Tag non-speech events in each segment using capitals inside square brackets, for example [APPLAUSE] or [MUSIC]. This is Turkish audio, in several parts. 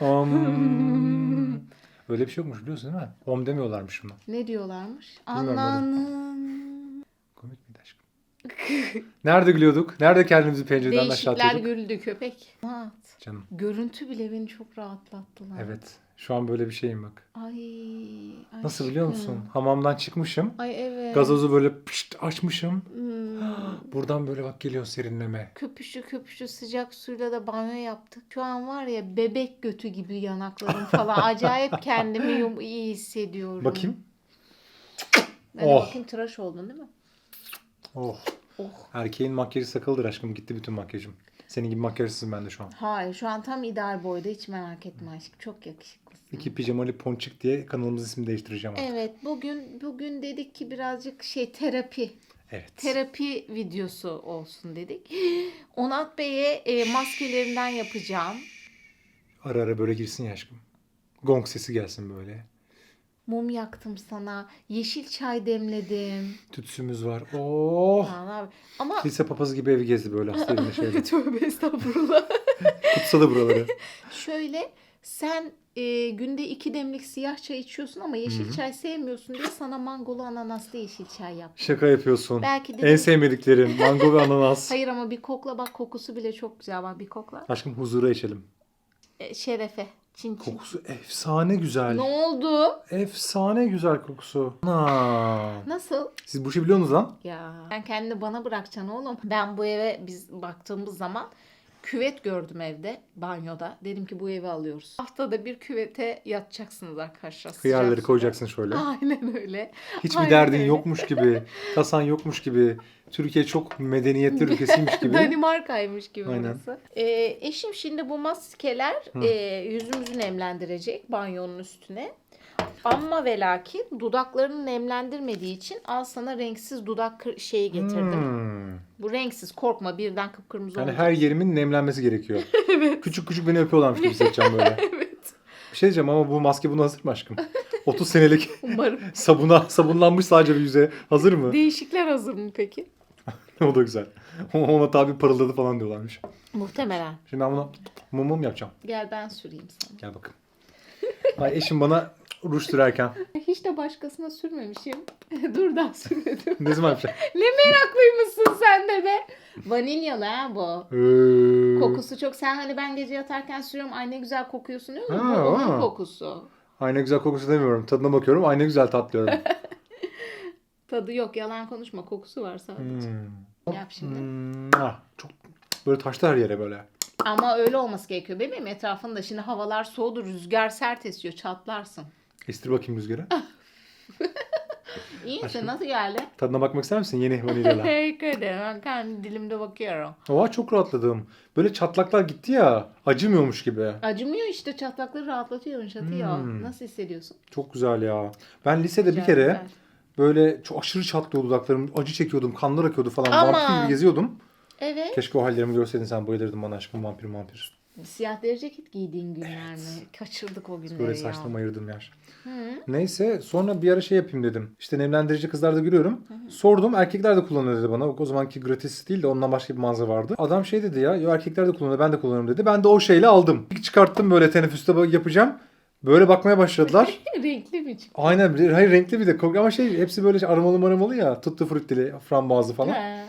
Om. [LAUGHS] Öyle bir şey yokmuş biliyorsun değil mi? Om demiyorlarmış buna. Ne diyorlarmış? Bilmiyorum. Ananın. Komik miydi aşkım? Nerede gülüyorduk? Nerede kendimizi pencereden aşağı Değişikler atıyorduk? güldü köpek. Rahat. Canım. Görüntü bile beni çok rahatlattılar. Evet. Şu an böyle bir şeyim bak. Ay. Nasıl biliyor aşkım. musun? Hamamdan çıkmışım. Ay evet. Gazozu böyle pişt açmışım. Hmm. [GASPS] Buradan böyle bak geliyor serinleme. Köpüşü köpüşü sıcak suyla da banyo yaptık. Şu an var ya bebek götü gibi yanaklarım falan. [LAUGHS] Acayip kendimi yum- iyi hissediyorum. Bakayım. Ben Oh. bakayım tıraş oldun değil mi? Oh. Oh. Erkeğin makyajı sakıldır aşkım. Gitti bütün makyajım. Senin gibi makyajsızım ben de şu an. Hayır şu an tam ideal boyda hiç merak etme aşkım. Çok yakışıklısın. İki pijamalı ponçik diye kanalımızın ismini değiştireceğim artık. Evet bugün bugün dedik ki birazcık şey terapi. Evet. Terapi videosu olsun dedik. [GASPS] Onat Bey'e e, maskelerinden yapacağım. Ara ara böyle girsin ya aşkım. Gong sesi gelsin böyle. Mum yaktım sana. Yeşil çay demledim. Tütsümüz var. Oh. Yapayım? Ama Kilise papazı gibi evi gezdi böyle hasta evinde şöyle. [LAUGHS] tövbe estağfurullah. [LAUGHS] Kutsadı buraları. Şöyle sen e, günde iki demlik siyah çay içiyorsun ama yeşil çay sevmiyorsun diye sana mangolu ananaslı yeşil çay yaptım. Şaka yapıyorsun. Belki En de sevmediklerim mango ve ananas. [LAUGHS] Hayır ama bir kokla bak kokusu bile çok güzel bak bir kokla. Aşkım huzura içelim. E, şerefe. Çin çin. Kokusu efsane güzel. Ne oldu? Efsane güzel kokusu. Ana. Nasıl? Siz bu işi biliyorsunuz lan. Ya sen kendini bana bırakacaksın oğlum. Ben bu eve biz baktığımız zaman küvet gördüm evde banyoda. Dedim ki bu evi alıyoruz. Haftada bir küvete yatacaksınız arkadaşlar. Hıyarları koyacaksın şöyle. Aynen öyle. Hiçbir aynen derdin öyle. yokmuş gibi. Tasan yokmuş gibi. Türkiye çok medeniyetli ülkesiymiş gibi. [LAUGHS] Danimarka'ymış gibi Aynen. burası. Ee, eşim şimdi bu maskeler e, yüzümüzü nemlendirecek banyonun üstüne. Ama ve lakin dudaklarını nemlendirmediği için al sana renksiz dudak şeyi getirdim. Hmm. Bu renksiz korkma birden kıpkırmızı Yani olacak. her yerimin nemlenmesi gerekiyor. [LAUGHS] Küçük küçük beni öpüyorlarmış gibi hissedeceğim böyle. [LAUGHS] Evet. Bir şey diyeceğim ama bu maske buna hazır mı aşkım? [LAUGHS] 30 senelik Umarım. sabuna sabunlanmış sadece bir yüze hazır mı? Değişikler hazır mı peki? o da güzel. Ona tabi parıldadı falan diyorlarmış. Muhtemelen. Şimdi ben buna mum mum yapacağım. Gel ben süreyim sana. Gel bakın. Ay eşim bana ruj sürerken. [LAUGHS] Hiç de başkasına sürmemişim. [LAUGHS] Dur daha sürmedim. Ne zaman yapacak? [LAUGHS] ne meraklıymışsın sen de be. Vanilyalı ha bu. Ee, Kokusu çok. Sen hani ben gece yatarken sürüyorum. Ay ne güzel kokuyorsun diyor musun? Bu Ha, onun ha. kokusu. Ay ne güzel kokusu demiyorum. Tadına bakıyorum. Ay ne güzel tat diyorum. Tadı yok. Yalan konuşma. Kokusu var sadece. Hmm. Yap şimdi. Hmm, ah, çok böyle taştı her yere böyle. Ama öyle olması gerekiyor. Benim etrafında şimdi havalar soğudu. Rüzgar sert esiyor. Çatlarsın. Estir bakayım rüzgarı. [LAUGHS] İyi misin? Aşkım. Nasıl geldi? Tadına bakmak ister misin yeni vanilyalar? [LAUGHS] Harika ederim. Ben kendi dilimde bakıyorum. Oha çok rahatladım. Böyle çatlaklar gitti ya. Acımıyormuş gibi. Acımıyor işte çatlakları rahatlatıyor, yumuşatıyor. Hmm. Nasıl hissediyorsun? Çok güzel ya. Ben lisede bir Güzel, kere güzel. böyle çok aşırı çatlıyordu dudaklarım. Acı çekiyordum. Kanlar akıyordu falan. Vampir gibi geziyordum. Evet. Keşke o hallerimi görseydin sen bayılırdın bana aşkım vampir vampir. Siyah deri ceket giydiğin günler mi? Kaçırdık o günleri Böyle ya. saçlarımı ayırdım yer. Hı. Neyse sonra bir ara şey yapayım dedim. İşte nemlendirici kızlarda görüyorum. Sordum erkekler de kullanıyor dedi bana. O zamanki gratis değil de ondan başka bir mağaza vardı. Adam şey dedi ya yo erkekler de kullanıyor ben de kullanıyorum dedi. Ben de o şeyle aldım. İlk çıkarttım böyle teneffüste bak- yapacağım. Böyle bakmaya başladılar. [LAUGHS] Renkli mi çıktı? Aynen bir- hayır renkli bir de Kok- ama şey hepsi böyle aromalı maramalı ya. Tuttu fruttili frambuazlı falan. He.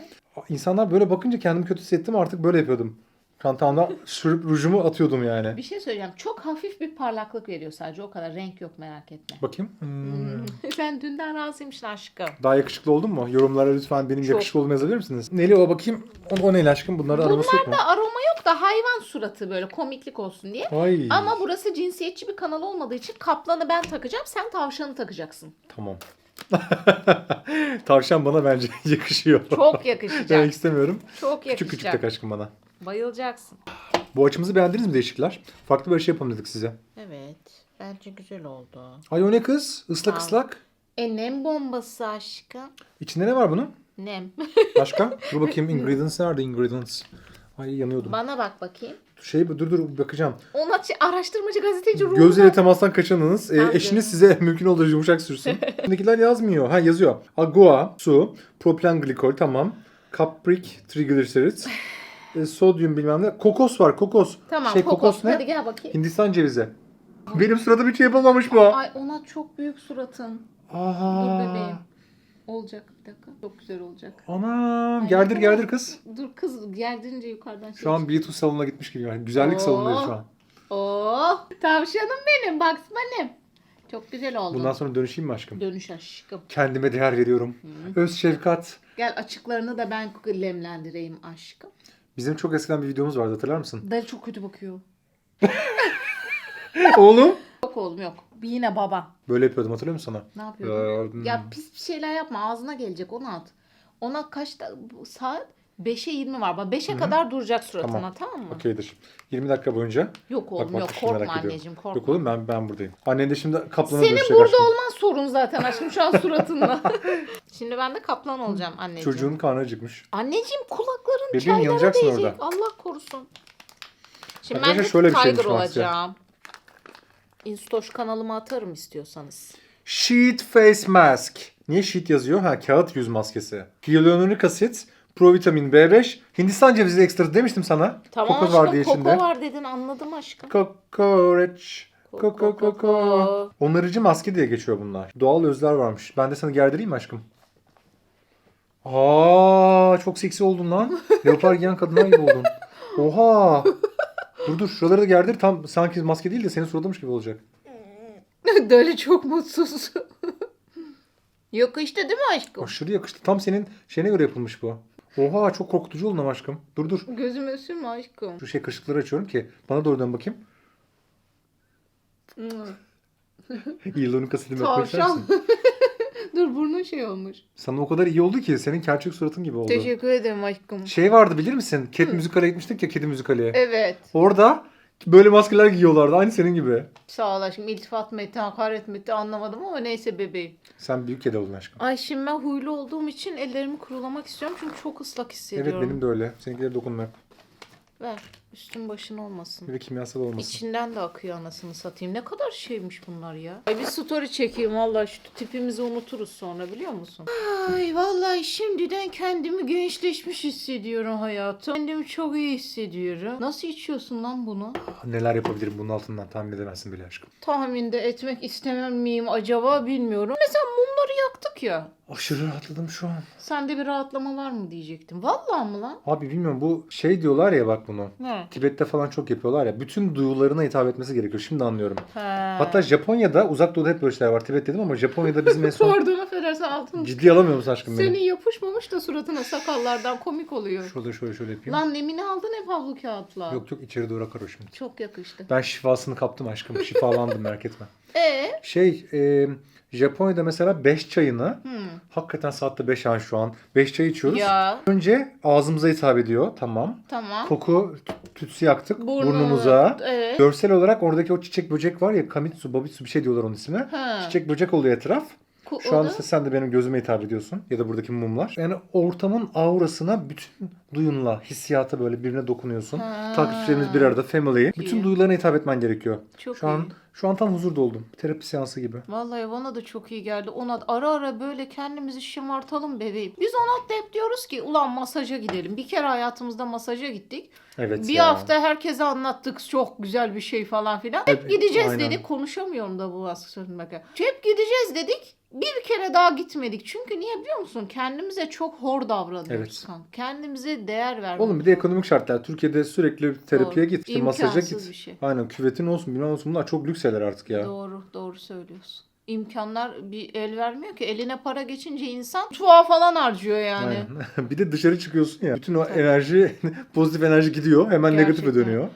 İnsanlar böyle bakınca kendimi kötü hissettim artık böyle yapıyordum. Çantamda sürüp rujumu atıyordum yani. Bir şey söyleyeceğim. Çok hafif bir parlaklık veriyor sadece. O kadar renk yok merak etme. Bakayım. Hmm. [LAUGHS] Sen dünden razıymışsın aşkım. Daha yakışıklı oldun mu? Yorumlara lütfen benim Çok. yakışıklı olduğumu yazabilir misiniz? Neli o bakayım. O, o neyle aşkım? Bunların aroması yok mu? Bunlarda aroma yok da hayvan suratı böyle komiklik olsun diye. Ay. Ama burası cinsiyetçi bir kanal olmadığı için kaplanı ben takacağım. Sen tavşanı takacaksın. Tamam. [LAUGHS] Tavşan bana bence [LAUGHS] yakışıyor. Çok Demek yakışacak. istemiyorum. Çok Küçük küçük yakışacak. tak aşkım bana. Bayılacaksın. Bu açımızı beğendiniz mi değişikler? Farklı bir şey yapalım dedik size. Evet. Bence güzel oldu. Ay o ne kız? Islak Aa. ıslak. E nem bombası aşkım. İçinde ne var bunun? Nem. [LAUGHS] Başka? dur bakayım ingredients nerede ingredients? Ay yanıyordum. Bana bak bakayım. Şey dur dur bakacağım. Ona araştırmacı gazeteci ruhu. Gözleri var. temastan kaçınınız. Tamam eşiniz size [LAUGHS] mümkün olduğu yumuşak sürsün. Bundakiler yazmıyor. Ha yazıyor. Agua, su, propilen glikol tamam. Caprik triglycerides. E, sodyum bilmem ne. Kokos var kokos. Tamam şey kokos. kokos, ne? Hadi gel bakayım. Hindistan cevizi. Benim suratım hiç yapılmamış bu. Ay ona çok büyük suratın. Aa. Dur bebeğim. Olacak bir dakika. Çok güzel olacak. Anam. Ay, Gerdir gerdir kız. Dur kız gerdirince yukarıdan şey Şu an beauty salonuna gitmiş gibi. Yani güzellik Oo. salonundayız şu an. Oh tavşanım benim Bunny'm. Çok güzel oldu. Bundan sonra dönüşeyim mi aşkım? Dönüş aşkım. Kendime değer veriyorum. Öz şefkat. Gel açıklarını da ben lemlendireyim aşkım. Bizim çok eskiden bir videomuz vardı hatırlar mısın? Dayı çok kötü bakıyor. [LAUGHS] Oğlum. Yok oğlum yok. Bir yine baba. Böyle yapıyordum hatırlıyor musun sana? Ne yapıyordun? Ee, Ya pis bir şeyler yapma ağzına gelecek onu at. Ona kaçta bu saat 5'e 20 var. Bak 5'e kadar duracak suratına Tamam. tamam, mı? Okeydir. 20 dakika boyunca. Yok oğlum Bak, bak, yok şimdi merak korkma ediyorum. anneciğim korkma. Yok oğlum ben ben buradayım. Annen de şimdi kaplana Senin dönüşecek burada aşkım. olman sorun zaten aşkım şu an [LAUGHS] suratında. [LAUGHS] Şimdi ben de kaplan olacağım anneciğim. Çocuğun karnı acıkmış. Anneciğim kulakların Bebeğim, çaylara yanacaksın değecek. orada. Allah korusun. Şimdi ben Arkadaşlar de şöyle bir Tiger şeymiş Max'e. olacağım. Instoş kanalıma atarım istiyorsanız. Sheet face mask. Niye sheet yazıyor? Ha kağıt yüz maskesi. Hyaluronik asit, provitamin B5, Hindistan cevizi ekstra demiştim sana. Tamam Koko aşkım var diye koko içinde. var dedin anladım aşkım. Kokoreç. Koko Koko, koko. koko. Onarıcı maske diye geçiyor bunlar. Doğal özler varmış. Ben de sana gerdireyim mi aşkım? Aa çok seksi oldun lan. [LAUGHS] Leopar giyen kadınlar gibi oldun. Oha. Dur dur şuraları da gerdir. Tam sanki maske değil de senin suratınmış gibi olacak. [LAUGHS] Deli çok mutsuz. [LAUGHS] Yok işte değil mi aşkım? Aşırı yakıştı. Tam senin şeyine göre yapılmış bu. Oha çok korkutucu oldun ama aşkım. Dur dur. Gözüme sürme aşkım. Şu şey kaşıkları açıyorum ki bana doğru dön bakayım. Hyaluronik asidimi yapmak ister Tavşan. misin? [LAUGHS] Dur burnun şey olmuş. Sana o kadar iyi oldu ki senin gerçek suratın gibi oldu. Teşekkür ederim aşkım. Şey vardı bilir misin? Cat müzikale gitmiştik ya kedi müzikale. Evet. Orada böyle maskeler giyiyorlardı aynı senin gibi. Sağ ol aşkım. İltifat mı etti, hakaret mi etti anlamadım ama neyse bebeğim. Sen büyük kedi oldun aşkım. Ay şimdi ben huylu olduğum için ellerimi kurulamak istiyorum çünkü çok ıslak hissediyorum. Evet benim de öyle. Seninkileri dokunma hep. Ver. Üstün başın olmasın. Bir de kimyasal olmasın. İçinden de akıyor anasını satayım. Ne kadar şeymiş bunlar ya. Ay bir story çekeyim vallahi şu tipimizi unuturuz sonra biliyor musun? Ay vallahi şimdiden kendimi gençleşmiş hissediyorum hayatım. Kendimi çok iyi hissediyorum. Nasıl içiyorsun lan bunu? Neler yapabilirim bunun altından tahmin edemezsin bile aşkım. Tahminde etmek istemem miyim acaba bilmiyorum. Mesela mumları yaktık ya. Aşırı rahatladım şu an. Sende bir rahatlama var mı diyecektim. Vallahi mı lan? Abi bilmiyorum bu şey diyorlar ya bak bunu. Ne? Tibet'te falan çok yapıyorlar ya. Bütün duyularına hitap etmesi gerekiyor. Şimdi anlıyorum. He. Hatta Japonya'da uzak doğuda hep böyle şeyler var. Tibet dedim ama Japonya'da bizim en son [LAUGHS] Pardon affedersin altın. ciddi alamıyor musun aşkım beni? Senin yapışmamış da suratına sakallardan komik oluyor. Şöyle şöyle şöyle yapayım. Lan nemini aldın hep havlu kağıtla. Yok yok içeri doğru akar o şimdi. Çok yakıştı. Ben şifasını kaptım aşkım. Şifalandım merak etme. [LAUGHS] E Şey e, Japonya'da mesela 5 çayını hmm. hakikaten saatte 5 an şu an. 5 çay içiyoruz. Ya Önce ağzımıza hitap ediyor. Tamam. tamam. Koku tü- tütsü yaktık Burnunu- burnumuza. Evet. Görsel olarak oradaki o çiçek böcek var ya kamitsu, babitsu bir şey diyorlar onun ismine. Ha. Çiçek böcek oluyor etraf. Ku- Şu an da- işte sen de benim gözüme hitap ediyorsun. Ya da buradaki mumlar. Yani ortamın aurasına bütün duyunla, hissiyata böyle birine dokunuyorsun. Ha. Takipçilerimiz bir arada, family. Bütün İyi. duyularına hitap etmen gerekiyor. Çok şu an iyi. şu an tam huzurda oldum. Terapi seansı gibi. Vallahi bana da çok iyi geldi. Ona ara ara böyle kendimizi şımartalım bebeğim. Biz ona da hep diyoruz ki ulan masaja gidelim. Bir kere hayatımızda masaja gittik. Evet bir ya. hafta herkese anlattık çok güzel bir şey falan filan. Hep gideceğiz aynen. dedik. Konuşamıyorum da bu aslında. bak. Hep gideceğiz dedik. Kere daha gitmedik. Çünkü niye biliyor musun? Kendimize çok hor davranıyoruz. Evet. Kendimize değer vermiyoruz. Oğlum bir de ekonomik şartlar. Türkiye'de sürekli terapiye Doğru. git, işte masaja git. bir şey. Aynen küvetin olsun, bilmem olsun. Bunlar çok lüks şeyler artık ya. Doğru, doğru söylüyorsun. İmkanlar bir el vermiyor ki. Eline para geçince insan mutfağa falan harcıyor yani. Aynen. [LAUGHS] bir de dışarı çıkıyorsun ya. Bütün o enerji, [LAUGHS] pozitif enerji gidiyor. Hemen negatife dönüyor.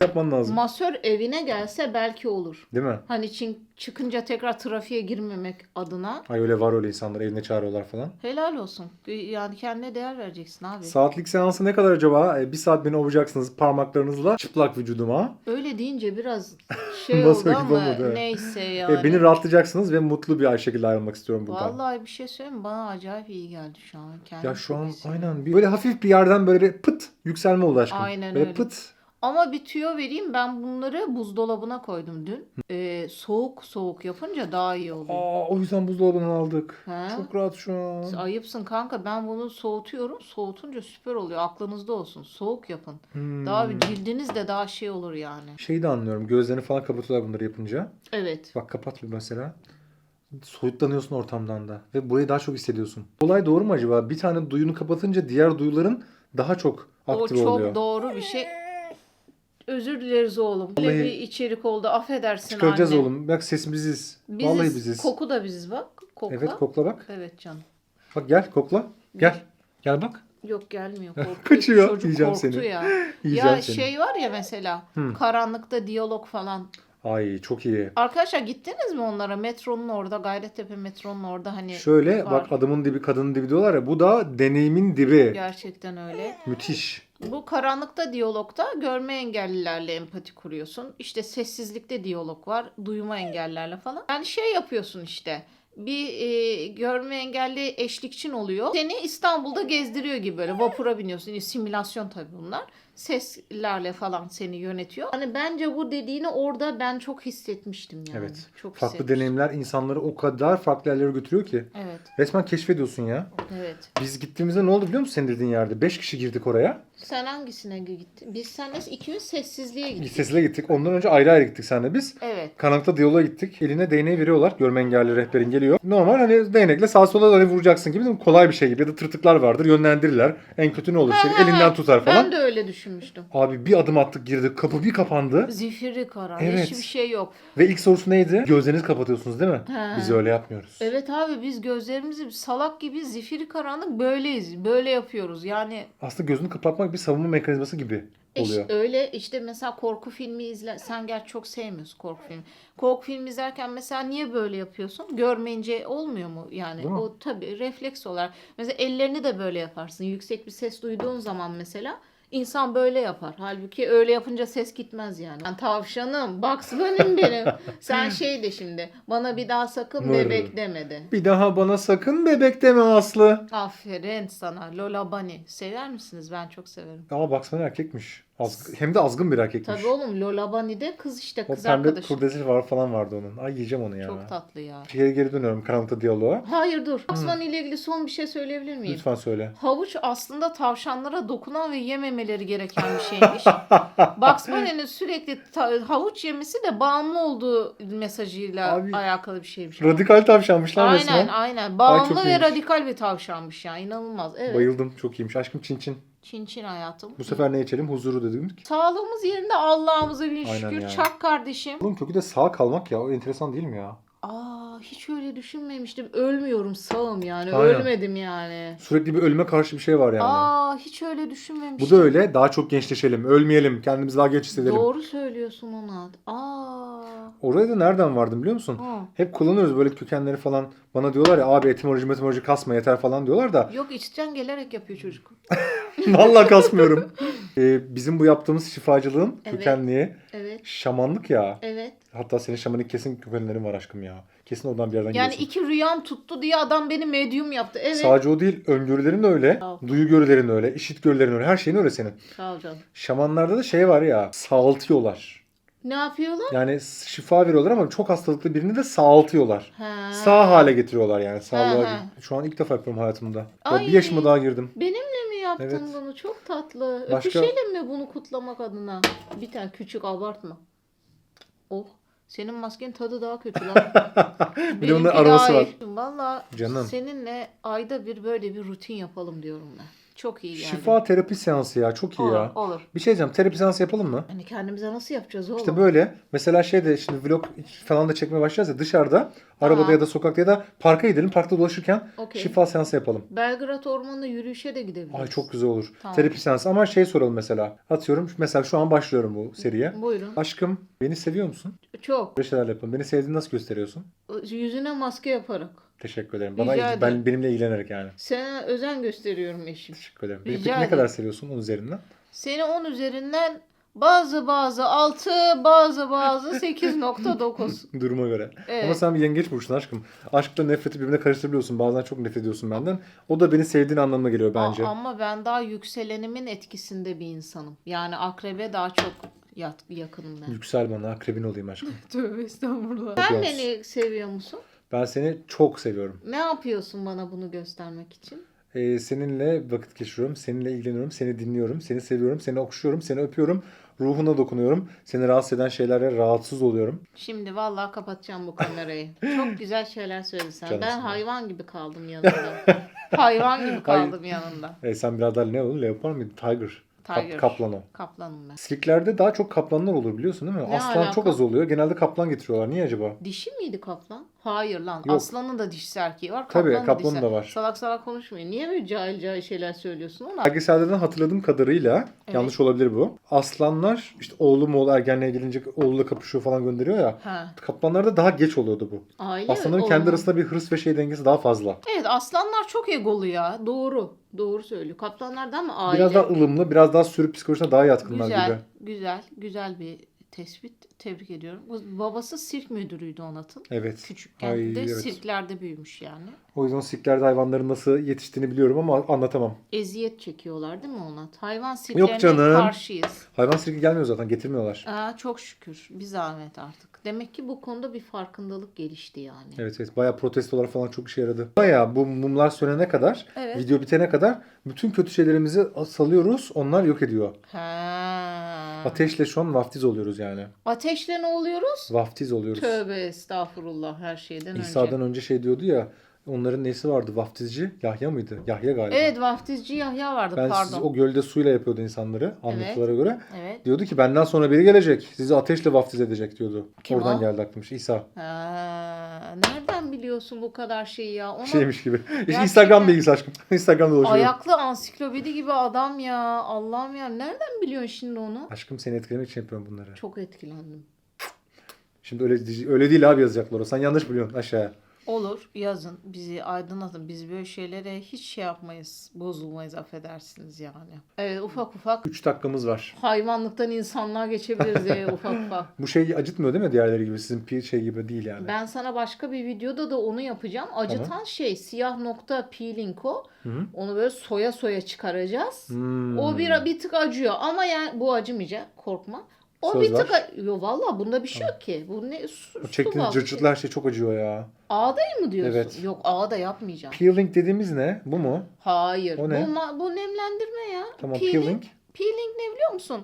Yapman lazım. Masör evine gelse belki olur. Değil mi? Hani için çıkınca tekrar trafiğe girmemek adına. Ay öyle var öyle insanlar evine çağırıyorlar falan. Helal olsun. Yani kendine değer vereceksin abi. Saatlik seansı ne kadar acaba? E, bir saat beni ovacaksınız parmaklarınızla çıplak vücuduma. Öyle deyince biraz [LAUGHS] şey Masör oldu ama olmadı, evet. neyse E, yani. beni rahatlatacaksınız ve mutlu bir şekilde ayrılmak istiyorum buradan. Vallahi bir şey söyleyeyim mi? Bana acayip iyi geldi şu an. Kendimi ya şu an aynen bir, böyle hafif bir yerden böyle pıt yükselme oldu aşkım. Aynen böyle öyle. pıt. Ama bir tüyo vereyim ben bunları buzdolabına koydum dün. Ee, soğuk soğuk yapınca daha iyi oluyor. Aa, o yüzden buzdolabından aldık. Ha? Çok rahat şu an. Ayıpsın kanka ben bunu soğutuyorum. Soğutunca süper oluyor. Aklınızda olsun. Soğuk yapın. Hmm. Daha bir cildiniz de daha şey olur yani. Şeyi de anlıyorum. Gözlerini falan kapatıyorlar bunları yapınca. Evet. Bak kapat bir mesela. Soyutlanıyorsun ortamdan da. Ve burayı daha çok hissediyorsun. Olay doğru mu acaba? Bir tane duyunu kapatınca diğer duyuların daha çok O aktif çok oluyor. doğru bir şey. Özür dileriz oğlum. Böyle Vallahi- bir içerik oldu. Affedersin Çıkaracağız anne. oğlum. Bak sesim biziz. Biziz. Vallahi biziz. Koku da biziz bak. Kokla. Evet kokla bak. Evet canım. Bak gel kokla. Gel. Gel bak. Yok gelmiyor. [LAUGHS] Korkuyor. Kaçıyor. Çocuk Yiyeceğim korktu seni. ya. Yiyeceğim ya seni. şey var ya mesela karanlıkta diyalog falan. Ay çok iyi. Arkadaşlar gittiniz mi onlara? Metronun orada, Gayrettepe metronun orada hani Şöyle var. bak adamın dibi kadının dibi diyorlar ya. Bu da deneyimin dibi. gerçekten öyle. Müthiş. Bu karanlıkta diyalogda görme engellilerle empati kuruyorsun. İşte sessizlikte diyalog var. Duyma engellerle falan. Yani şey yapıyorsun işte. Bir e, görme engelli eşlikçin oluyor. Seni İstanbul'da gezdiriyor gibi böyle vapura biniyorsun. Simülasyon tabii bunlar. Seslerle falan seni yönetiyor. Hani bence bu dediğini orada ben çok hissetmiştim yani. Evet. Çok Farklı deneyimler insanları o kadar farklı yerlere götürüyor ki. Evet. Resmen keşfediyorsun ya. Evet. Biz gittiğimizde ne oldu biliyor musun senin dediğin yerde? 5 kişi girdik oraya. Sen hangisine gittin? Biz seninle ikimiz sessizliğe gittik. Sesle gittik. Ondan önce ayrı ayrı gittik senle biz. Evet. Karanlıkta diyaloğa gittik. Eline değneği veriyorlar. Görme engelli rehberin geliyor. Normal hani değnekle sağa sola hani vuracaksın gibi değil mi? kolay bir şey gibi. Ya da tırtıklar vardır. Yönlendirirler. En kötü ne olur? Ha, ha, elinden tutar falan. Ben de öyle düşünmüştüm. Abi bir adım attık girdik. Kapı bir kapandı. Zifiri karar. Evet. Hiçbir şey yok. Ve ilk sorusu neydi? Gözlerinizi kapatıyorsunuz değil mi? Ha. Biz öyle yapmıyoruz. Evet abi biz gözlerimizi salak gibi zifiri karanlık böyleyiz. Böyle yapıyoruz. Yani Aslında gözünü kapatmak bir savunma mekanizması gibi iş- oluyor. öyle işte mesela korku filmi izle. Sen gerçi çok sevmiyorsun korku filmi. Korku filmi izlerken mesela niye böyle yapıyorsun? Görmeyince olmuyor mu? Yani Değil mi? o tabii refleks olarak. Mesela ellerini de böyle yaparsın. Yüksek bir ses duyduğun zaman mesela insan böyle yapar. Halbuki öyle yapınca ses gitmez yani. Ben tavşanım, Bunny'm benim. [LAUGHS] Sen şey de şimdi bana bir daha sakın Mır. bebek demedi. Bir daha bana sakın bebek deme Aslı. Aferin sana. Lola Bunny. Sever misiniz? Ben çok severim. Ama baksana erkekmiş. Az- hem de azgın bir erkekmiş. Tabii oğlum Lola Bunny de kız işte o kız pembe arkadaşı. var falan vardı onun. Ay yiyeceğim onu ya. Çok tatlı ya. Geri geri dönüyorum karanlıkta diyaloğa. Hayır dur. Bugs Bunny ile ilgili son bir şey söyleyebilir miyim? Lütfen söyle. Havuç aslında tavşanlara dokunan ve yememeleri gereken bir şeymiş. [LAUGHS] Bugs Bunny'nin sürekli ta- havuç yemesi de bağımlı olduğu mesajıyla Abi, alakalı bir şeymiş. Radikal tavşanmışlar Aynen resmen. aynen. Bağımlı ve iyiymiş. radikal bir tavşanmış ya. İnanılmaz. Evet. Bayıldım. Çok iyiymiş. Aşkım çin çin. Çin çin hayatım. Bu sefer ne içelim? Huzuru dedik. Sağlığımız yerinde Allah'ımıza bin Aynen şükür. ya. Çak kardeşim. Bunun kökü de sağ kalmak ya. O enteresan değil mi ya? Aa hiç öyle düşünmemiştim. Ölmüyorum sağım yani. Aynen. Ölmedim yani. Sürekli bir ölüme karşı bir şey var yani. Aa hiç öyle Bu düşünmemiştim. da öyle. Daha çok gençleşelim. Ölmeyelim. Kendimizi daha genç hissedelim. Doğru söylüyorsun Onat. Aa. Oraya da nereden vardım biliyor musun? Hı. Hep kullanıyoruz böyle kökenleri falan. Bana diyorlar ya abi etimoloji metimoloji kasma yeter falan diyorlar da. Yok içten gelerek yapıyor çocuk. [LAUGHS] [LAUGHS] Vallahi kasmıyorum. Ee, bizim bu yaptığımız şifacılığın Evet. kökenliği Evet. şamanlık ya. Evet. Hatta senin şamanik kesin kökenlerin var aşkım ya. Kesin oradan bir yerden Yani geliyorsun. iki rüyam tuttu diye adam beni medyum yaptı. Evet. Sadece o değil. Öngörülerin de öyle. Sağ ol. Duyu görülerin öyle. işit görülerin öyle. Her şeyin öyle senin. Sağ ol canım. Şamanlarda da şey var ya. Sağaltıyorlar. Ne yapıyorlar? Yani şifa veriyorlar ama çok hastalıklı birini de sağaltıyorlar. Ha. Sağ hale getiriyorlar yani. Sağlığa. Şu an ilk defa yapıyorum hayatımda. Ya Ay. bir yaşıma daha girdim. Benimle mi yaptın Evet. bunu? Çok tatlı. Başka- Öpüşelim mi bunu kutlamak adına? Bir tane küçük abartma. Oh. Senin maskenin tadı daha kötü lan. [LAUGHS] Bir de onun aroması var. Valla Canım. seninle ayda bir böyle bir rutin yapalım diyorum ben. Çok iyi geldi. Şifa terapi seansı ya. Çok iyi olur, ya. olur. Bir şey diyeceğim. Terapi seansı yapalım mı? Hani kendimize nasıl yapacağız oğlum? İşte böyle. Mesela şeyde şimdi vlog falan da çekmeye başlayacağız ya dışarıda, arabada ya da sokakta ya da parka gidelim. Parkta dolaşırken Okey. şifa seansı yapalım. Belgrad Ormanı'nda yürüyüşe de gidebiliriz. Ay çok güzel olur. Tamam. Terapi seansı ama şey soralım mesela. Atıyorum mesela şu an başlıyorum bu seriye. Buyurun. Aşkım beni seviyor musun? Çok. Böyle şeyler yapalım. Beni sevdiğini nasıl gösteriyorsun? Yüzüne maske yaparak. Teşekkür ederim. Rica Bana ederim. ben benimle ilgilenerek yani. Sana özen gösteriyorum eşim. Teşekkür ederim. Beni Rica peki ne ederim. kadar seviyorsun onun üzerinden? Seni 10 üzerinden Bazı bazı 6, bazı bazı [LAUGHS] 8.9. [LAUGHS] Duruma göre. Evet. Ama sen bir yengeç burçsun aşkım. Aşkla nefreti birbirine karıştırabiliyorsun. Bazen çok nefret ediyorsun benden. O da beni sevdiğin anlamına geliyor bence. Ama ben daha yükselenimin etkisinde bir insanım. Yani akrebe daha çok yat- yakınım ben. Yüksel bana akrebin olayım aşkım. [LAUGHS] Tövbe estağfurullah. Sen beni seviyor musun? Ben seni çok seviyorum. Ne yapıyorsun bana bunu göstermek için? Ee, seninle vakit geçiriyorum. Seninle ilgileniyorum. Seni dinliyorum. Seni seviyorum. Seni okşuyorum. Seni öpüyorum. Ruhuna dokunuyorum. Seni rahatsız eden şeylere rahatsız oluyorum. Şimdi vallahi kapatacağım bu kamerayı. [LAUGHS] Çok güzel şeyler söyledin sen. Canım Ben hayvan gibi kaldım yanında. hayvan gibi kaldım yanında. Ee, sen biraz daha ne olur? Leopar mıydı? Tiger. Kap- Tiger. kaplan o. Kaplanım ben. Sirklerde daha çok kaplanlar olur biliyorsun değil mi? Ne Aslan alaka? çok az oluyor. Genelde kaplan getiriyorlar. Niye acaba? Dişi miydi kaplan? Hayır lan. Yok. Aslanın da dişisi erkeği var. Tabii, kaplanın kaplanın dişisi- da var. Salak salak konuşmayın. Niye böyle cahil cahil şeyler söylüyorsun ona? Belgesellerden hatırladığım kadarıyla Evet. yanlış olabilir bu. Aslanlar işte oğlu mu oğlu ergenliğe gelince oğluyla kapışıyor falan gönderiyor ya. Ha. Kaplanlarda daha geç oluyordu bu. Aile Aslanların kendi arasında bir hırs ve şey dengesi daha fazla. Evet aslanlar çok egolu ya. Doğru. Doğru söylüyor. Kaplanlardan mı aile? Biraz daha ılımlı, biraz daha sürü psikolojisine daha yatkınlar güzel, gibi. güzel, güzel bir tespit. Tebrik ediyorum. Babası sirk müdürüydü Onat'ın. Evet. Küçükken Ay, de evet. sirklerde büyümüş yani. O yüzden sirklerde hayvanların nasıl yetiştiğini biliyorum ama anlatamam. Eziyet çekiyorlar değil mi Onat? Hayvan sirklerine Yok canım. karşıyız. Hayvan sirki gelmiyor zaten, getirmiyorlar. Aa, çok şükür. Bir zahmet artık. Demek ki bu konuda bir farkındalık gelişti yani. Evet evet bayağı protestolar falan çok işe yaradı. Bayağı bu mumlar sönene kadar, Evet. video bitene kadar bütün kötü şeylerimizi salıyoruz. Onlar yok ediyor. Ha. Ateşle şu an vaftiz oluyoruz yani. Ateşle ne oluyoruz? Vaftiz oluyoruz. Tövbe estağfurullah her şeyden İsa'dan önce. önce şey diyordu ya onların nesi vardı vaftizci? Yahya mıydı? Yahya galiba. Evet vaftizci Yahya vardı Ben pardon. siz o gölde suyla yapıyordu insanları anlatılara göre. Evet. Diyordu ki benden sonra biri gelecek. Sizi ateşle vaftiz edecek diyordu. Kim Oradan o? geldi aklıma. İsa. Ha, nereden biliyorsun bu kadar şeyi ya? Ona Şeymiş gibi. Gerçekten- Instagram bilgisi aşkım. [LAUGHS] Instagram'da dolaşıyor. ayaklı ansiklopedi gibi adam ya. Allah'ım ya nereden biliyorsun şimdi onu? Aşkım seni etkilemek için yapıyorum bunları. Çok etkilendim. Şimdi öyle öyle değil abi yazacaklar o. Sen yanlış biliyorsun aşağıya. Olur yazın bizi aydınlatın. Biz böyle şeylere hiç şey yapmayız. Bozulmayız affedersiniz yani. Evet ufak ufak 3 dakikamız var. hayvanlıktan insanlığa geçebiliriz ya [LAUGHS] ufak ufak. Bu şey acıtmıyor değil mi diğerleri gibi? Sizin pi- şey gibi değil yani. Ben sana başka bir videoda da onu yapacağım. Acıtan şey siyah nokta peeling o. Hı. Onu böyle soya soya çıkaracağız. Hmm. O bir, bir tık acıyor ama yani bu acımayacak korkma. O Söz bir tık Yo valla bunda bir şey yok ki. Bu ne su, O su çektiğiniz var. şey çok acıyor ya. Ağdayı mı diyorsun? Evet. Yok ağda yapmayacağım. Peeling dediğimiz ne? Bu mu? Hayır. O ne? Bu, ma- bu nemlendirme ya. Tamam peeling. peeling ne biliyor musun?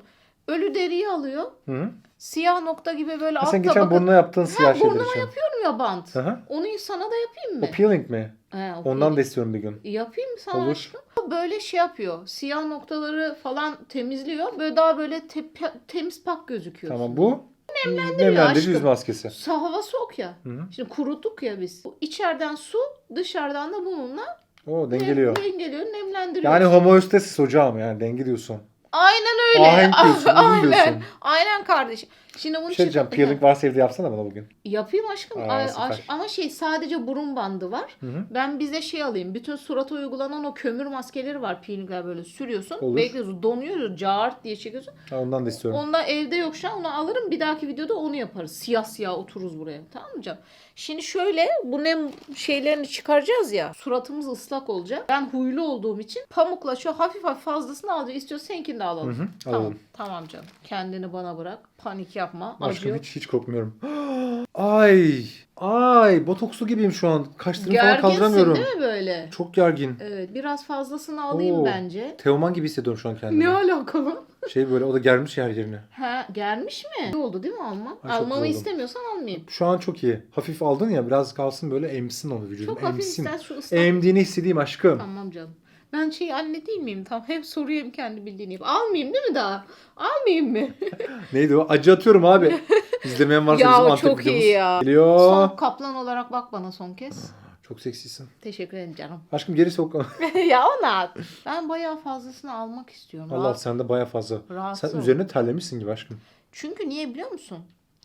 Ölü deriyi alıyor. Hı. Siyah nokta gibi böyle Ha, sen geçen tabaka. burnuna yaptığın siyah şeyler burnuma için. yapıyorum ya bant. Hı hı. Onu sana da yapayım mı? O peeling mi? He, o Ondan da istiyorum bir gün. Yapayım mı sana Olur. aşkım? Böyle şey yapıyor. Siyah noktaları falan temizliyor. Böyle daha böyle te- temiz pak gözüküyor. Tamam bu Nemlendiriyor aşkım. yüz maskesi. Su hava soğuk ya. Hı. Şimdi kuruttuk ya biz. İçeriden su, dışarıdan da bununla O dengeliyor. nem- dengeliyor, nemlendiriyor. Yani homoöstasis hocam yani denge diyorsun. Aynen öyle. Ahenk [LAUGHS] diyorsun, uyum Aynen. diyorsun. Aynen kardeşim. Şimdi bunun Bir şey diyeceğim. Peeling varsa evde yapsana bana bugün. Yapayım aşkım. Aa, Ay- süper. aş- ama şey sadece burun bandı var. Hı hı. Ben bize şey alayım. Bütün surata uygulanan o kömür maskeleri var. Peelingler böyle sürüyorsun. Olur. Bekliyorsun. Donuyor. Cart diye çekiyorsun. Ha, ondan da istiyorum. Onda evde yok şu an. Onu alırım. Bir dahaki videoda onu yaparız. Siyah siyah otururuz buraya. Tamam mı canım? Şimdi şöyle bu nem şeylerini çıkaracağız ya. Suratımız ıslak olacak. Ben huylu olduğum için pamukla şu hafif hafif fazlasını alacağım. İstiyorsan seninkini de alalım. Hı hı, Tamam. alalım. Tamam canım. Kendini bana bırak. Panik yapma. Aşkım Acıyor. hiç hiç korkmuyorum. [GASPS] Ay. Ay. Botokslu gibiyim şu an. Kaşlarımı falan kaldıramıyorum. değil mi böyle? Çok gergin. Evet. Biraz fazlasını alayım Oo. bence. Teoman gibi hissediyorum şu an kendimi. Ne alakalı? [LAUGHS] Şey böyle o da germiş her yerini. Ha gelmiş mi? İyi oldu değil mi alma? Ay, çok Almamı istemiyorsan almayayım. Şu an çok iyi. Hafif aldın ya biraz kalsın böyle emsin onu vücudum. Çok hafif emsin. ister şu ıslak. Emdiğini hissedeyim aşkım. Tamam canım. Ben şey anne değil miyim? Tamam hep soruyorum kendi bildiğini. Almayayım değil mi daha? Almayayım mı? [LAUGHS] Neydi o? Acı atıyorum abi. [LAUGHS] İzlemeyen varsa Ya, bizim Antep çok videomuz. iyi ya. Geliyor. Son kaplan olarak bak bana son kez. Çok seksisin. Teşekkür ederim canım. Aşkım geri sok. [LAUGHS] [LAUGHS] ya ona at. Ben bayağı fazlasını almak istiyorum. Allah Rahat- sen de baya fazla. rahatsız Sen ol. üzerine terlemişsin gibi aşkım. Çünkü niye biliyor musun?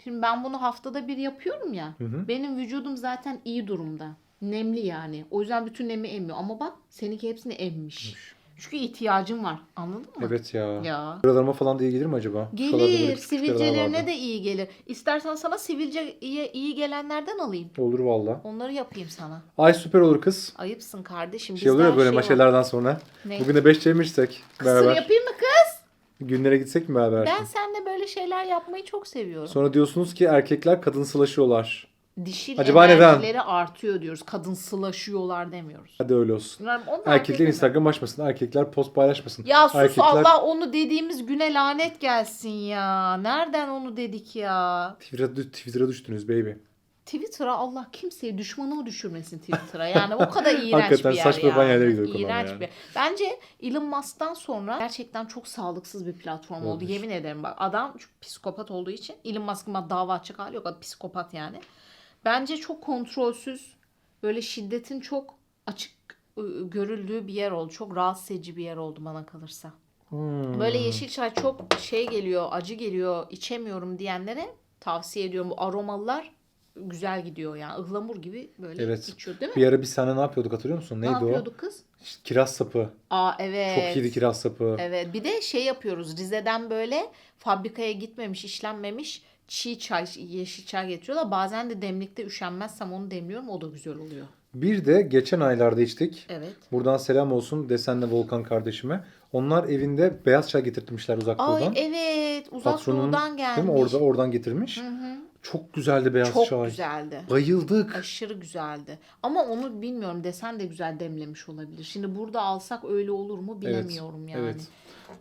Şimdi ben bunu haftada bir yapıyorum ya. Hı hı. Benim vücudum zaten iyi durumda. Nemli yani. O yüzden bütün nemi emmiyor. Ama bak seninki hepsini emmiş. Çünkü ihtiyacım var. Anladın mı? Evet ya. Ya. Buralarıma falan da iyi gelir mi acaba? Gelir. Sivilcelerine de iyi gelir. İstersen sana sivilceye iyi gelenlerden alayım. Olur valla. Onları yapayım sana. Ay süper olur kız. Ayıpsın kardeşim. Şey olur ya Bizde böyle şey var. maşalardan sonra. Ne? Bugün de 5 çevirmişsek Kısır beraber. yapayım mı kız? Günlere gitsek mi beraber? Ben seninle böyle şeyler yapmayı çok seviyorum. Sonra diyorsunuz ki erkekler kadınsılaşıyorlar. Dişil Acaba neden? enerjileri artıyor diyoruz. Kadınsılaşıyorlar demiyoruz. Hadi öyle olsun. Bunlar, onlar Erkekler Instagram açmasın. Erkekler post paylaşmasın. Ya sus Erkekler Allah onu dediğimiz güne lanet gelsin ya. Nereden onu dedik ya? Twitter'a, Twitter'a düştünüz baby. Twitter'a Allah kimseye düşmanımı düşürmesin Twitter'a. Yani o kadar iğrenç Hakikaten bir yer saçma yani. sapan yerlere gidiyor konu İğrenç yani. bir. Bence Elon Musk'tan sonra gerçekten çok sağlıksız bir platform oldu. Yemin ederim bak adam çok psikopat olduğu için Elon Musk'ın bana dava açacak hali yok. Adam psikopat yani. Bence çok kontrolsüz böyle şiddetin çok açık görüldüğü bir yer oldu. Çok rahatsız edici bir yer oldu bana kalırsa. Hmm. Böyle yeşil çay çok şey geliyor, acı geliyor, içemiyorum diyenlere tavsiye ediyorum. Bu aromalılar güzel gidiyor yani. ıhlamur gibi böyle Evet. içiyor değil mi? Bir ara biz seninle ne yapıyorduk hatırlıyor musun? ne Neydi o? yapıyorduk kız? İşte kiraz sapı. Aa evet. Çok iyiydi kiraz sapı. Evet. Bir de şey yapıyoruz. Rize'den böyle fabrikaya gitmemiş, işlenmemiş çiğ çay, yeşil çay getiriyorlar. Bazen de demlikte üşenmezsem onu demliyorum. O da güzel oluyor. Bir de geçen aylarda içtik. Evet. Buradan selam olsun Desen'le Volkan kardeşime. Onlar evinde beyaz çay getirtmişler uzak Ay doğudan. evet. Uzak Patronun doğudan gelmiş. değil mi? Orada oradan getirmiş. Hı hı. Çok güzeldi beyaz Çok çay. güzeldi. Bayıldık. Aşırı güzeldi. Ama onu bilmiyorum desen de güzel demlemiş olabilir. Şimdi burada alsak öyle olur mu bilemiyorum yani. Evet.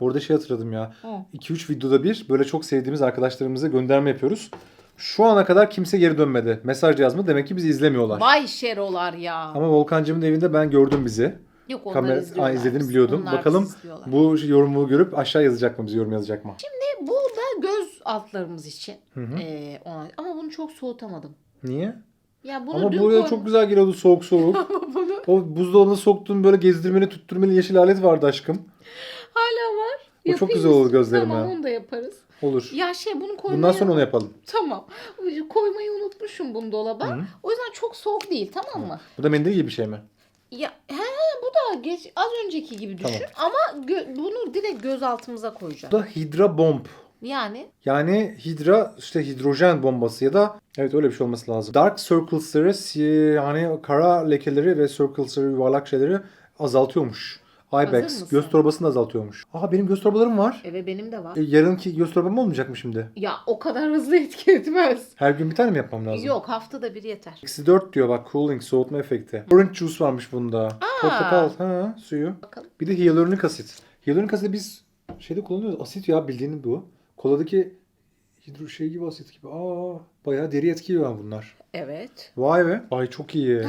Bu arada şey hatırladım ya. Hı. 2-3 videoda bir böyle çok sevdiğimiz arkadaşlarımıza gönderme yapıyoruz. Şu ana kadar kimse geri dönmedi. Mesaj yazma demek ki bizi izlemiyorlar. Vay şerolar ya. Ama Volkan'cımın evinde ben gördüm bizi. Yok onlar Kamera izliyorlar. Aa, izlediğini biliyordum. Onlar Bakalım izliyorlar. bu yorumu görüp aşağı yazacak mı bize yorum yazacak mı? Bu da göz altlarımız için. Hı. Ee, ona... Ama bunu çok soğutamadım. Niye? Ya bunu Ama dün buraya koy- çok güzel geliyordu soğuk soğuk. [LAUGHS] bunu o buzdolabına soktuğun böyle gezdirmeli tutturmalı yeşil alet vardı aşkım. Hala var. O çok güzel olur gözlerime. Tamam onu da yaparız. Olur. Ya şey bunu koymayı... Bundan sonra onu yapalım. Tamam. Koymayı unutmuşum bunu dolaba. Hı hı. O yüzden çok soğuk değil tamam mı? Bu da mendil gibi bir şey mi? Ya he bu da geç az önceki gibi düşün ama gö- bunu direkt göz altımıza koyacağız. Bu da hidra bomb. Yani Yani hidra işte hidrojen bombası ya da evet öyle bir şey olması lazım. Dark circles'ları yani kara lekeleri ve circles'ları yuvarlak şeyleri azaltıyormuş. Ibex göz torbasını azaltıyormuş. Aa benim göz torbalarım var. eve benim de var. E, yarınki göz torbam olmayacak mı şimdi? Ya o kadar hızlı etki etmez. Her gün bir tane mi yapmam lazım? Yok haftada bir yeter. Eksi 4 diyor bak cooling soğutma efekti. Orange juice varmış bunda. Portakal ha, suyu. Bakalım. Bir de hyaluronik asit. Hyaluronik asiti biz şeyde kullanıyoruz. Asit ya bildiğin bu. Koladaki hidro şey gibi asit gibi. Aa bayağı deri etkiliyor bunlar. Evet. Vay be. Ay çok iyi.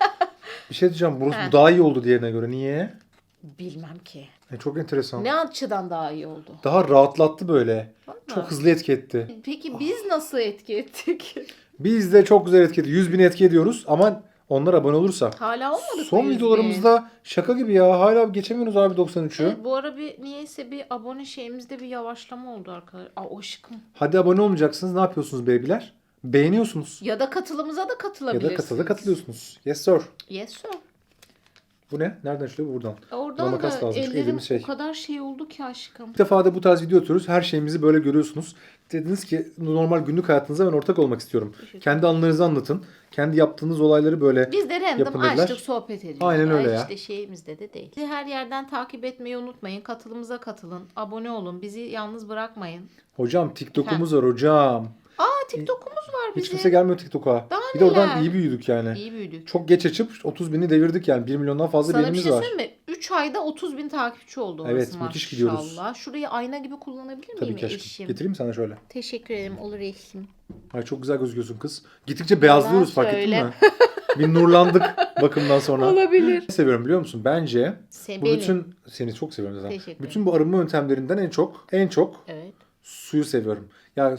[LAUGHS] bir şey diyeceğim. Burası He. bu daha iyi oldu diğerine göre. Niye? Bilmem ki. E, çok enteresan. Ne açıdan daha iyi oldu? Daha rahatlattı böyle. Vallahi. Çok hızlı etki etti. Peki biz nasıl etki ettik? [LAUGHS] Biz de çok güzel etki etti. 100 bin etki ediyoruz ama onlar abone olursa. Hala olmadık mı Son 100 bin? videolarımızda şaka gibi ya. Hala geçemiyoruz abi 93'ü. Evet, bu ara bir niyeyse bir abone şeyimizde bir yavaşlama oldu arkadaşlar. Aa aşkım. Hadi abone olmayacaksınız. Ne yapıyorsunuz beybiler? Beğeniyorsunuz. Ya da katılımıza da Ya katılabilirsiniz. da katıla katılıyorsunuz. Yes sir. Yes sir. Bu ne? Nereden çıkıyor? Buradan. Oradan Buna makas da lazım çünkü ellerim elimiz şey. o kadar şey oldu ki aşkım. İlk defa da bu tarz video atıyoruz. Her şeyimizi böyle görüyorsunuz. Dediniz ki normal günlük hayatınıza ben ortak olmak istiyorum. Teşekkür Kendi anılarınızı anlatın. Kendi yaptığınız olayları böyle Biz de random Yapın dediler. açtık sohbet ediyoruz. Aynen öyle ya. İşte şeyimizde de değil. Bizi her yerden takip etmeyi unutmayın. Katılımıza katılın. Abone olun. Bizi yalnız bırakmayın. hocam TikTok'umuz var hocam. Aa TikTok'umuz var Hiç bizim. kimse gelmiyor TikTok'a. Daha Bir de oradan iyi büyüdük yani. İyi büyüdük. Çok geç açıp 30 bini devirdik yani. 1 milyondan fazla Sana bir birimiz şey var. söyleyeyim mi? 3 ayda 30 bin takipçi oldu orası Evet, müthiş gidiyoruz. maşallah. Şurayı ayna gibi kullanabilir Tabii miyim ki aşkım. eşim? Getireyim mi sana şöyle? Teşekkür ederim. Olur eşim. Ay çok güzel gözüküyorsun kız. Gittikçe beyazlıyoruz fark ettin söyle. mi? [LAUGHS] bir nurlandık bakımdan sonra. Olabilir. Ne seviyorum biliyor musun? Bence Se bu benim. bütün seni çok seviyorum zaten. Teşekkür Bütün bu arınma yöntemlerinden en çok en çok Evet. Suyu seviyorum. Yani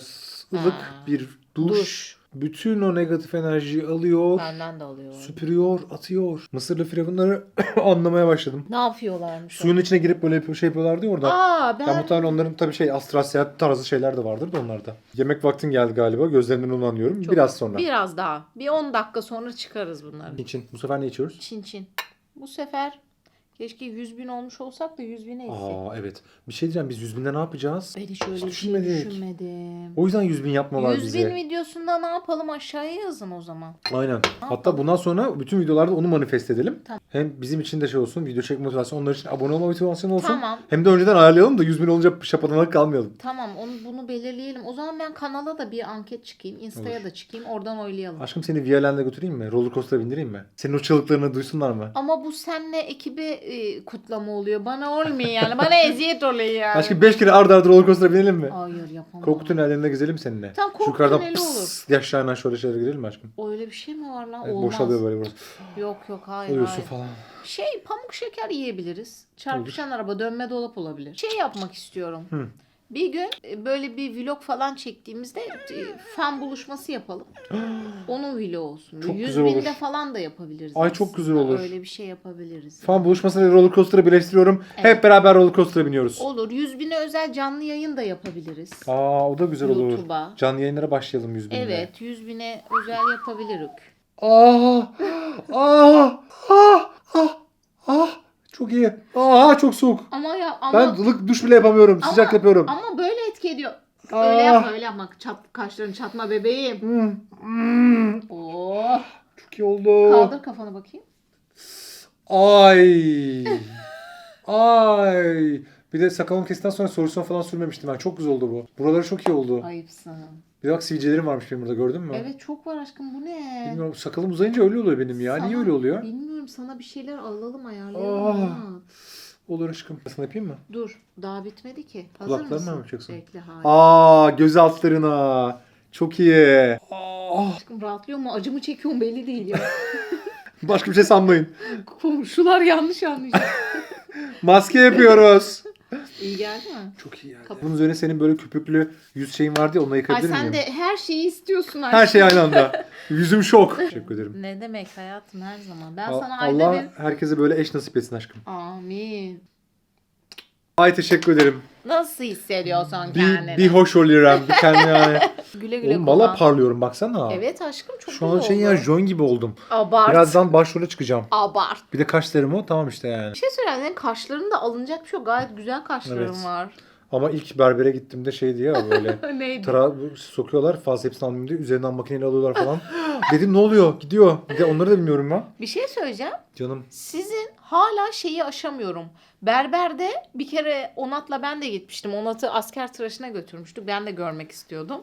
ılık Ha. bir duş, Duş. bütün o negatif enerjiyi alıyor, Benden de alıyor. süpürüyor, atıyor. Mısırlı firavunları [COUGHS] anlamaya başladım. Ne yapıyorlarmış? Suyun içine girip böyle yapıyor- şey yapıyorlardı ya orada. Aa ben Ya muhtemelen onların tabii şey astral seyahat tarzı şeyler de vardır da onlarda. Yemek vaktin geldi galiba. Gözlerinden onu anlıyorum. Çok- Biraz sonra. Biraz daha. Bir 10 dakika sonra çıkarız bunları. İçin. Bu sefer ne içiyoruz? Çin çin. Bu sefer Keşke 100 bin olmuş olsak da 100 bine etsek. Aa evet. Bir şey diyeceğim biz 100 binde ne yapacağız? Ben hiç öyle bir şey düşünmedik. düşünmedim. O yüzden 100 bin yapmalar 100 bize. bin videosunda ne yapalım aşağıya yazın o zaman. Aynen. Hatta bundan sonra bütün videolarda onu manifest edelim. Tamam. Hem bizim için de şey olsun, video çekme motivasyonu, onlar için abone olma motivasyonu olsun. Tamam. Hem de önceden ayarlayalım da 100 bin olunca şapadanak kalmayalım. Tamam onu bunu belirleyelim. O zaman ben kanala da bir anket çıkayım. Insta'ya da çıkayım. Oradan oylayalım. Aşkım seni Viyalen'de götüreyim mi? Roller coaster'a bindireyim mi? Senin o çığlıklarını duysunlar mı? Ama bu senle ekibi e, kutlama oluyor. Bana olmuyor yani. Bana eziyet oluyor yani. Aşkım 5 kere arda arda roller coaster'a binelim mi? Hayır yapamam. Korku tünellerinde gezelim seninle. Tamam, korku Şu yukarıdan tüneli pıs diye aşağıdan şöyle şeylere girelim mi aşkım? Öyle bir şey mi var lan? Evet, Olmaz. boşalıyor böyle burası. Yok yok hayır Oluyor su hayır. falan. Şey pamuk şeker yiyebiliriz. Çarpışan araba dönme dolap olabilir. Şey yapmak istiyorum. Hı. Bir gün e, böyle bir vlog falan çektiğimizde e, fan buluşması yapalım. [GASPS] Onun vlogu olsun. Çok 100 güzel binde olur. falan da yapabiliriz. Ay, çok güzel olur. Öyle bir şey yapabiliriz. Fan buluşmasıyla roller coaster'ı birleştiriyorum. Evet. Hep beraber roller coaster'a biniyoruz. Olur. 100 bine özel canlı yayın da yapabiliriz. Aa o da güzel olur. YouTube'a. Canlı yayınlara başlayalım 100 binde. Evet 100 bine özel yapabiliriz. [GASPS] Aa, aa, ah, ah, ah. Çok iyi. Aa çok soğuk. Ama ya ama Ben ılık duş bile yapamıyorum. Ama- Sıcak yapıyorum. ama böyle etki ediyor. Öyle yapma öyle yapma. Çat, kaşların çatma bebeğim. Hmm, hmm. Oh. Çok iyi oldu. Kaldır kafanı bakayım. Ay. [LAUGHS] Ay. Bir de sakalımı kestikten sonra solüsyon falan sürmemiştim ben. Çok güzel oldu bu. Buraları çok iyi oldu. Ayıpsın. Bir bak sivilcelerim varmış benim burada gördün mü? Evet çok var aşkım bu ne? Bilmiyorum sakalım uzayınca öyle oluyor benim ya. Niye Sana- öyle oluyor? Bilmiyorum sana bir şeyler alalım ayarlayalım. Ah. ama. Olur aşkım. Sana yapayım mı? Dur daha bitmedi ki. Hazır Kulaklarına mısın? mı yapacaksın? Bekle hayır. Aa göz altlarına. Çok iyi. Aa, Aşkım rahatlıyor mu acı mı çekiyorum belli değil ya. [LAUGHS] başka bir şey sanmayın. Komşular yanlış anlayacak. [LAUGHS] Maske yapıyoruz. İyi geldi mi? Çok iyi. Kapı. Bunun üzerine senin böyle köpüklü yüz şeyin vardı ya onunla Ay yıkayabilir sen miyim? de her şeyi istiyorsun aşkım. Her şey aynı anda. [LAUGHS] Yüzüm şok. Teşekkür ederim. Ne demek hayatım her zaman. Ben A- sana ayda Allah bir... herkese böyle eş nasip etsin aşkım. Amin. Ay teşekkür ederim. Nasıl hissediyorsun kendini? Bir, bir hoş oluyorum. [LAUGHS] Bir kendime yani. Güle güle Oğlum valla kullan. parlıyorum baksana. Evet aşkım çok Şu an güzel şey oldu. ya John gibi oldum. Abart. Birazdan başrole çıkacağım. Abart. Bir de kaşlarım o tamam işte yani. Bir şey söyleyeyim senin kaşların da alınacak bir şey yok. Gayet güzel kaşların Evet. var. Ama ilk berbere gittiğimde şeydi ya böyle. [LAUGHS] Neydi? Tıra sokuyorlar fazla hepsini almayayım diye üzerinden makineyle alıyorlar falan. Dedim ne oluyor gidiyor. Bir de onları da bilmiyorum ben. Bir şey söyleyeceğim. Canım Sizin hala şeyi aşamıyorum. Berberde bir kere Onat'la ben de gitmiştim. Onat'ı asker tıraşına götürmüştük. Ben de görmek istiyordum.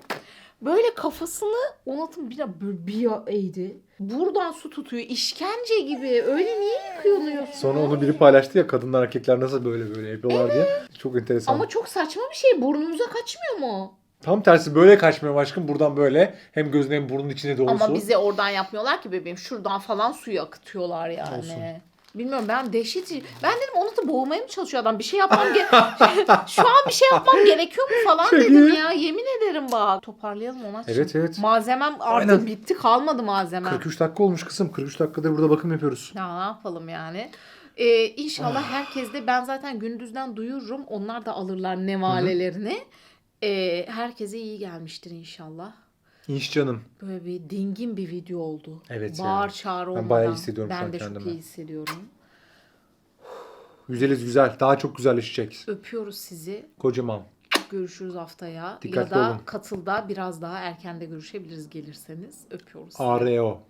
Böyle kafasını Onat'ın bir bir eğdi. Buradan su tutuyor. İşkence gibi. Öyle niye yıkıyorsun? sonra onu biri paylaştı ya kadınlar erkekler nasıl böyle böyle yapıyorlar diye. Çok enteresan. Ama çok saçma bir şey. Burnumuza kaçmıyor mu? Tam tersi böyle kaçmıyor aşkım buradan böyle. Hem gözün hem burnun içine doğru Ama bize oradan yapmıyorlar ki bebeğim. Şuradan falan suyu akıtıyorlar yani. Olsun. Bilmiyorum ben dehşet. Ben dedim onu da boğmaya mı çalışıyor adam? Bir şey yapmam ge- [LAUGHS] Şu an bir şey yapmam gerekiyor mu falan Çok dedim iyi. ya. Yemin ederim bak. Toparlayalım ona. Evet evet. Malzemem artık Aynen. bitti kalmadı malzemem. 43 dakika olmuş kızım. 43 dakikadır burada bakım yapıyoruz. Ya ne yapalım yani. Ee, inşallah herkes de ben zaten gündüzden duyururum. Onlar da alırlar nevalelerini. Ee, herkese iyi gelmiştir inşallah. İnş canım. Böyle bir dingin bir video oldu. Evet ya. Bağır çağır olmadan. bayağı hissediyorum şu Ben an de çok kendimi. iyi hissediyorum. Güzeliz güzel. Daha çok güzelleşecek. Öpüyoruz sizi. Kocaman. Görüşürüz haftaya. Dikkatli ya da olun. katılda biraz daha erken de görüşebiliriz gelirseniz. Öpüyoruz. ARO.